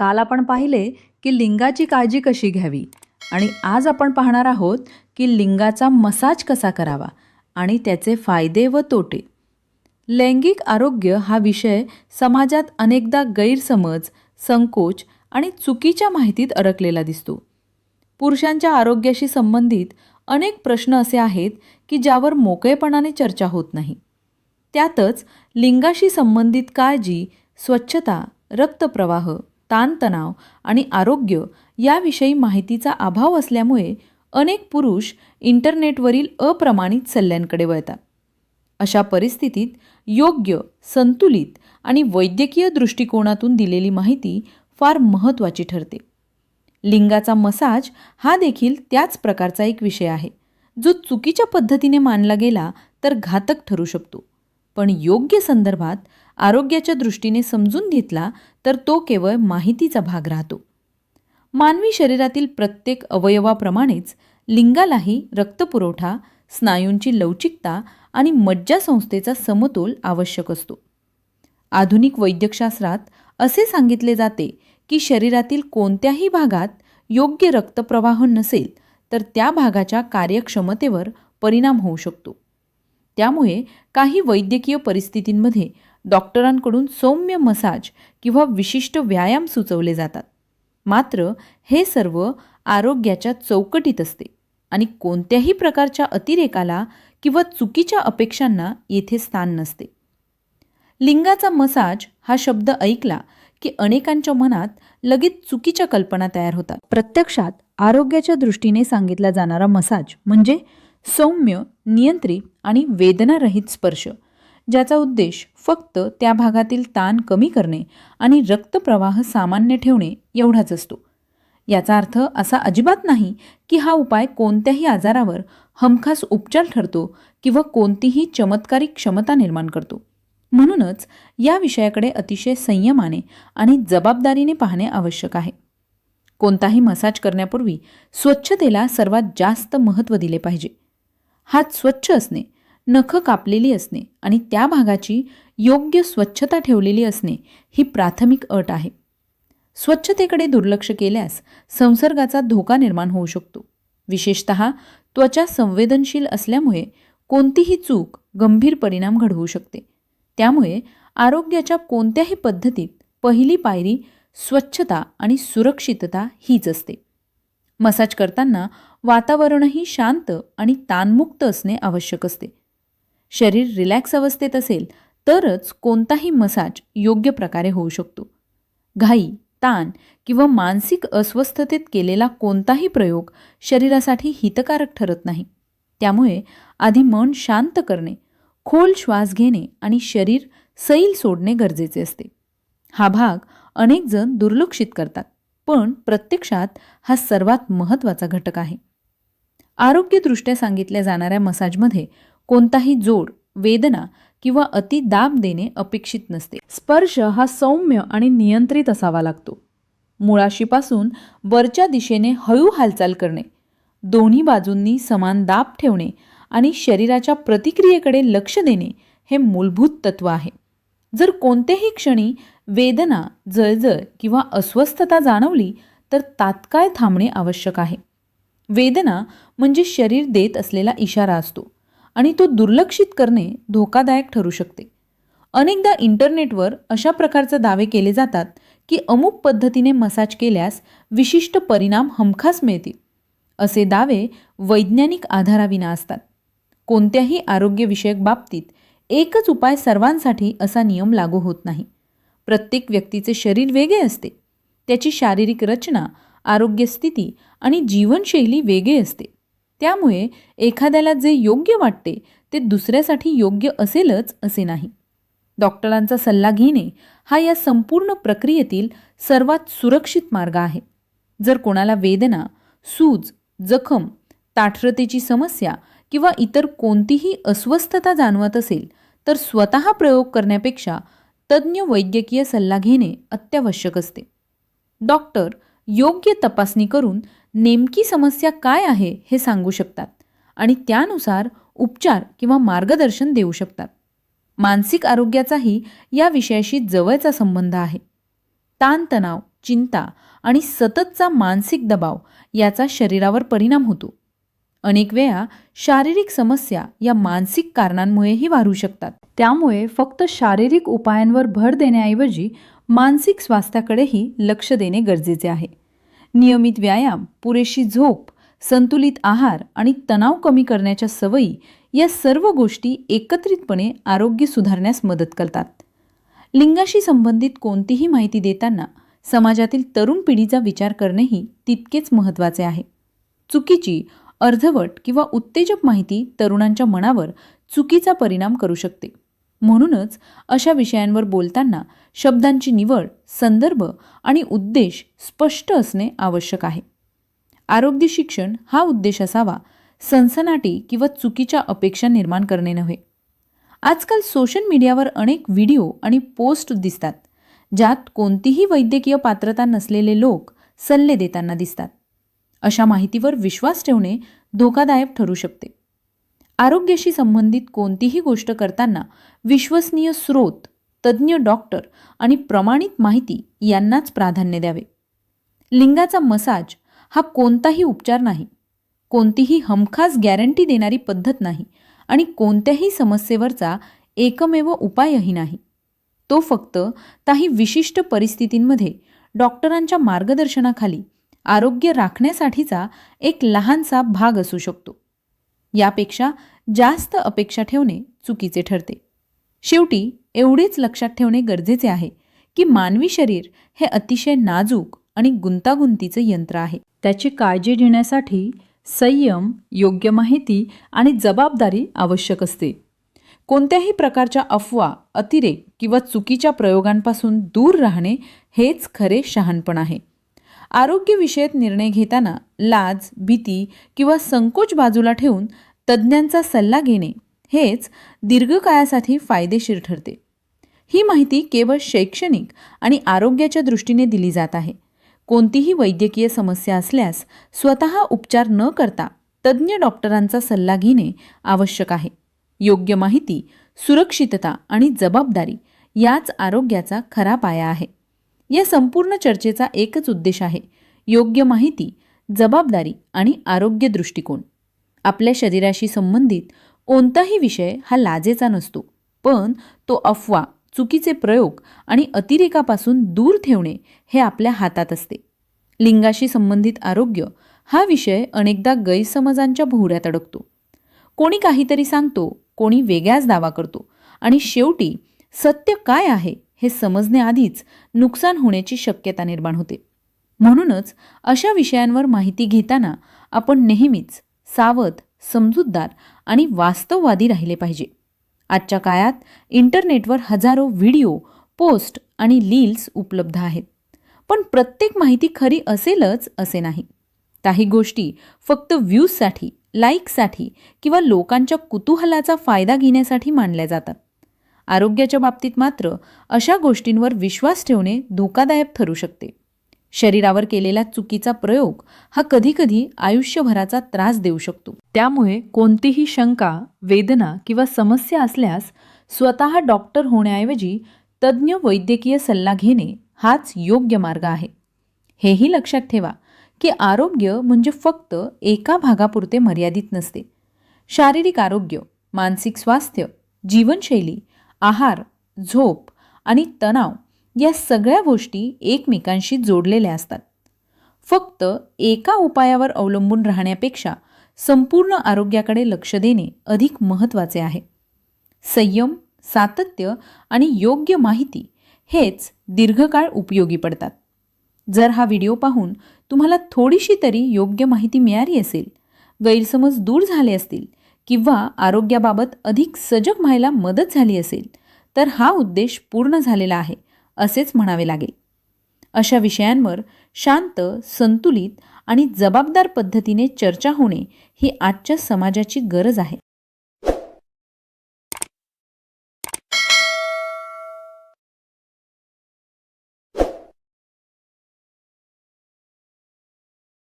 काल आपण पाहिले की लिंगाची काळजी कशी घ्यावी. आणि आज आपण पाहणार आहोत की लिंगाचा मसाज कसा करावा आणि त्याचे फायदे व तोटे. लैंगिक आरोग्य हा विषय समाजात अनेकदा गैरसमज संकोच आणि चुकीच्या माहितीत अडकलेला दिसतो. पुरुषांच्या आरोग्याशी संबंधित अनेक प्रश्न असे आहेत की ज्यावर मोकळेपणाने चर्चा होत नाही. त्यातच लिंगाशी संबंधित काळजी स्वच्छता रक्तप्रवाह ताणतणाव आणि आरोग्य याविषयी माहितीचा अभाव असल्यामुळे अनेक पुरुष इंटरनेटवरील अप्रमाणित सल्ल्यांकडे वळतात. अशा परिस्थितीत योग्य संतुलित आणि वैद्यकीय दृष्टिकोनातून दिलेली माहिती फार महत्त्वाची ठरते. लिंगाचा मसाज हा देखील त्याच प्रकारचा एक विषय आहे जो चुकीच्या पद्धतीने मानला गेला तर घातक ठरू शकतो. पण योग्य संदर्भात आरोग्याच्या दृष्टीने समजून घेतला तर तो केवळ माहितीचा भाग राहतो. मानवी शरीरातील प्रत्येक अवयवाप्रमाणेच लिंगालाही रक्तपुरवठा स्नायूंची लवचिकता आणि मज्जासंस्थेचा समतोल आवश्यक असतो. आधुनिक वैद्यकशास्त्रात असे सांगितले जाते की शरीरातील कोणत्याही भागात योग्य रक्तप्रवाह नसेल तर त्या भागाच्या कार्यक्षमतेवर परिणाम होऊ शकतो. त्यामुळे काही वैद्यकीय परिस्थितींमध्ये डॉक्टरांकडून सौम्य मसाज किंवा विशिष्ट व्यायाम सुचवले जातात. मात्र हे सर्व आरोग्याच्या चौकटीत असते आणि कोणत्याही प्रकारच्या अतिरेकाला किंवा चुकीच्या अपेक्षांना येथे स्थान नसते. लिंगाचा मसाज हा शब्द ऐकला की अनेकांच्या मनात लगेच चुकीच्या कल्पना तयार होतात. प्रत्यक्षात आरोग्याच्या दृष्टीने सांगितला जाणारा मसाज म्हणजे सौम्य नियंत्रित आणि वेदनारहित स्पर्श ज्याचा उद्देश फक्त त्या भागातील ताण कमी करणे आणि रक्तप्रवाह सामान्य ठेवणे एवढाच असतो. याचा अर्थ असा अजिबात नाही की हा उपाय कोणत्याही आजारावर हमखास उपचार ठरतो किंवा कोणतीही चमत्कारिक क्षमता निर्माण करतो. म्हणूनच या विषयाकडे अतिशय संयमाने आणि जबाबदारीने पाहणे आवश्यक आहे. कोणताही मसाज करण्यापूर्वी स्वच्छतेला सर्वात जास्त महत्त्व दिले पाहिजे. हात स्वच्छ असणे नखं कापलेली असणे आणि त्या भागाची योग्य स्वच्छता ठेवलेली असणे ही प्राथमिक अट आहे. स्वच्छतेकडे दुर्लक्ष केल्यास संसर्गाचा धोका निर्माण होऊ शकतो. विशेषत त्वचा संवेदनशील असल्यामुळे कोणतीही चूक गंभीर परिणाम घडवू शकते. त्यामुळे आरोग्याच्या कोणत्याही पद्धतीत पहिली पायरी स्वच्छता आणि सुरक्षितता हीच असते. मसाज करताना वातावरणही शांत आणि ताणमुक्त असणे आवश्यक असते. शरीर रिलॅक्स अवस्थेत असेल तरच कोणताही मसाज योग्य प्रकारे होऊ शकतो. घाई ताण किंवा मानसिक अस्वस्थतेत केलेला कोणताही प्रयोग शरीरासाठी हितकारक ठरत नाही. त्यामुळे आधी मन शांत करणे खोल श्वास घेणे आणि शरीर सैल सोडणे गरजेचे असते. हा भाग अनेकजण दुर्लक्षित करतात. पण प्रत्यक्षात हा सर्वात महत्त्वाचा घटक आहे. आरोग्यदृष्ट्या सांगितल्या जाणाऱ्या मसाजमध्ये कोणताही जोड वेदना किंवा अति दाब देणे अपेक्षित नसते. स्पर्श हा सौम्य आणि नियंत्रित असावा लागतो. मुळाशीपासून वरच्या दिशेने हळू हालचाल करणे दोन्ही बाजूंनी समान दाब ठेवणे आणि शरीराच्या प्रतिक्रियेकडे लक्ष देणे हे मूलभूत तत्व आहे. जर कोणत्याही क्षणी वेदना जळजळ किंवा अस्वस्थता जाणवली तर तात्काळ थांबणे आवश्यक आहे. वेदना म्हणजे शरीर देत असलेला इशारा असतो आणि तो दुर्लक्षित करणे धोकादायक ठरू शकते. अनेकदा इंटरनेटवर अशा प्रकारचे दावे केले जातात की अमुक पद्धतीने मसाज केल्यास विशिष्ट परिणाम हमखास मिळतील. असे दावे वैज्ञानिक आधाराविना असतात. कोणत्याही आरोग्यविषयक बाबतीत एकच उपाय सर्वांसाठी असा नियम लागू होत नाही. प्रत्येक व्यक्तीचे शरीर वेगळे असते. त्याची शारीरिक रचना आरोग्यस्थिती आणि जीवनशैली वेगळी असते. त्यामुळे एखाद्याला जे योग्य वाटते ते दुसऱ्यासाठी योग्य असेलच असे नाही. डॉक्टरांचा सल्ला घेणे हा या संपूर्ण प्रक्रियेतील सर्वात सुरक्षित मार्ग आहे. जर कोणाला वेदना सूज जखम ताठरतेची समस्या किंवा इतर कोणतीही अस्वस्थता जाणवत असेल तर स्वतः प्रयोग करण्यापेक्षा तज्ज्ञ वैद्यकीय सल्ला घेणे अत्यावश्यक असते. डॉक्टर योग्य तपासणी करून नेमकी समस्या काय आहे हे सांगू शकतात आणि त्यानुसार उपचार किंवा मार्गदर्शन देऊ शकतात. मानसिक आरोग्याचाही या विषयाशी जवळचा संबंध आहे. ताणतणाव चिंता आणि सततचा मानसिक दबाव याचा शरीरावर परिणाम होतो. अनेक वेळा शारीरिक समस्या या मानसिक कारणांमुळेही वाढू शकतात. त्यामुळे फक्त शारीरिक उपायांवर भर देण्याऐवजी मानसिक स्वास्थ्याकडेही लक्ष देणे गरजेचे आहे. नियमित व्यायाम पुरेशी झोप संतुलित आहार आणि तणाव कमी करण्याच्या सवयी या सर्व गोष्टी एकत्रितपणे आरोग्य सुधारण्यास मदत करतात. लिंगाशी संबंधित कोणतीही माहिती देताना समाजातील तरुण पिढीचा विचार करणेही तितकेच महत्त्वाचे आहे. चुकीची अर्धवट किंवा उत्तेजक माहिती तरुणांच्या मनावर चुकीचा परिणाम करू शकते. म्हणूनच अशा विषयांवर बोलताना शब्दांची निवड संदर्भ आणि उद्देश स्पष्ट असणे आवश्यक आहे. आरोग्य शिक्षण हा उद्देश असावा सनसनाटी किंवा चुकीच्या अपेक्षा निर्माण करणे नव्हे. आजकाल सोशल मीडियावर अनेक व्हिडिओ आणि पोस्ट दिसतात ज्यात कोणतीही वैद्यकीय पात्रता नसलेले लोक सल्ले देताना दिसतात. अशा माहितीवर विश्वास ठेवणे धोकादायक ठरू शकते. आरोग्याशी संबंधित कोणतीही गोष्ट करताना विश्वसनीय स्रोत तज्ज्ञ डॉक्टर आणि प्रमाणित माहिती यांनाच प्राधान्य द्यावे. लिंगाचा मसाज हा कोणताही उपचार नाही. कोणतीही हमखास गॅरंटी देणारी पद्धत नाही आणि कोणत्याही समस्येवरचा एकमेव उपायही नाही. तो फक्त काही विशिष्ट परिस्थितींमध्ये डॉक्टरांच्या मार्गदर्शनाखाली आरोग्य राखण्यासाठीचा एक लहानसा भाग असू शकतो. यापेक्षा जास्त अपेक्षा ठेवणे चुकीचे ठरते. शेवटी एवढेच लक्षात ठेवणे गरजेचे आहे की मानवी शरीर हे अतिशय नाजूक आणि गुंतागुंतीचं यंत्र आहे. त्याची काळजी घेण्यासाठी संयम योग्य माहिती आणि जबाबदारी आवश्यक असते. कोणत्याही प्रकारच्या अफवा अतिरेक किंवा चुकीच्या प्रयोगांपासून दूर राहणे हेच खरे शहाणपण आहे. आरोग्यविषयक निर्णय घेताना लाज भीती किंवा संकोच बाजूला ठेवून तज्ज्ञांचा सल्ला घेणे हेच दीर्घकाळासाठी फायदेशीर ठरते. ही माहिती केवळ शैक्षणिक आणि आरोग्याच्या दृष्टीने दिली जात आहे. कोणतीही वैद्यकीय समस्या असल्यास स्वतः उपचार न करता तज्ज्ञ डॉक्टरांचा सल्ला घेणे आवश्यक आहे. योग्य माहिती सुरक्षितता आणि जबाबदारी याच आरोग्याचा खरा पाया आहे. या संपूर्ण चर्चेचा एकच उद्देश आहे. योग्य माहिती जबाबदारी आणि आरोग्य दृष्टिकोन. आपल्या शरीराशी संबंधित कोणताही विषय हा लाजेचा नसतो पण तो अफवा चुकीचे प्रयोग आणि अतिरेकापासून दूर ठेवणे हे आपल्या हातात असते. लिंगाशी संबंधित आरोग्य हा विषय अनेकदा गैरसमजांच्या भोवऱ्यात अडकतो. कोणी काहीतरी सांगतो कोणी वेगळाच दावा करतो आणि शेवटी सत्य काय आहे हे समजण्याआधीच नुकसान होण्याची शक्यता निर्माण होते. म्हणूनच अशा विषयांवर माहिती घेताना आपण नेहमीच सावध समजूतदार आणि वास्तववादी राहिले पाहिजे. आजच्या काळात इंटरनेटवर हजारो व्हिडिओ पोस्ट आणि लील्स उपलब्ध आहेत. पण प्रत्येक माहिती खरी असेलच असे नाही. काही गोष्टी फक्त व्ह्यूजसाठी लाईकसाठी किंवा लोकांच्या कुतूहलाचा फायदा घेण्यासाठी मानल्या जातात. आरोग्याच्या बाबतीत मात्र अशा गोष्टींवर विश्वास ठेवणे धोकादायक ठरू शकते. शरीरावर केलेला चुकीचा प्रयोग हा कधीकधी आयुष्यभराचा त्रास देऊ शकतो. त्यामुळे कोणतीही शंका वेदना किंवा समस्या असल्यास स्वतः डॉक्टर होण्याऐवजी तज्ज्ञ वैद्यकीय सल्ला घेणे हाच योग्य मार्ग आहे. हेही लक्षात ठेवा की आरोग्य म्हणजे फक्त एका भागापुरते मर्यादित नसते. शारीरिक आरोग्य मानसिक स्वास्थ्य जीवनशैली आहार झोप आणि तणाव या सगळ्या गोष्टी एकमेकांशी जोडलेल्या असतात. फक्त एका उपायावर अवलंबून राहण्यापेक्षा संपूर्ण आरोग्याकडे लक्ष देणे अधिक महत्त्वाचे आहे. संयम सातत्य आणि योग्य माहिती हेच दीर्घकाळ उपयोगी पडतात. जर हा व्हिडिओ पाहून तुम्हाला थोडीशी तरी योग्य माहिती मिळाली असेल गैरसमज दूर झाले असतील किंवा आरोग्याबाबत अधिक सजग व्हायला मदत झाली असेल तर हा उद्देश पूर्ण झालेला आहे असेच म्हणावे लागेल. अशा विषयांवर शांत संतुलित आणि जबाबदार पद्धतीने चर्चा होणे ही आजच्या समाजाची गरज आहे.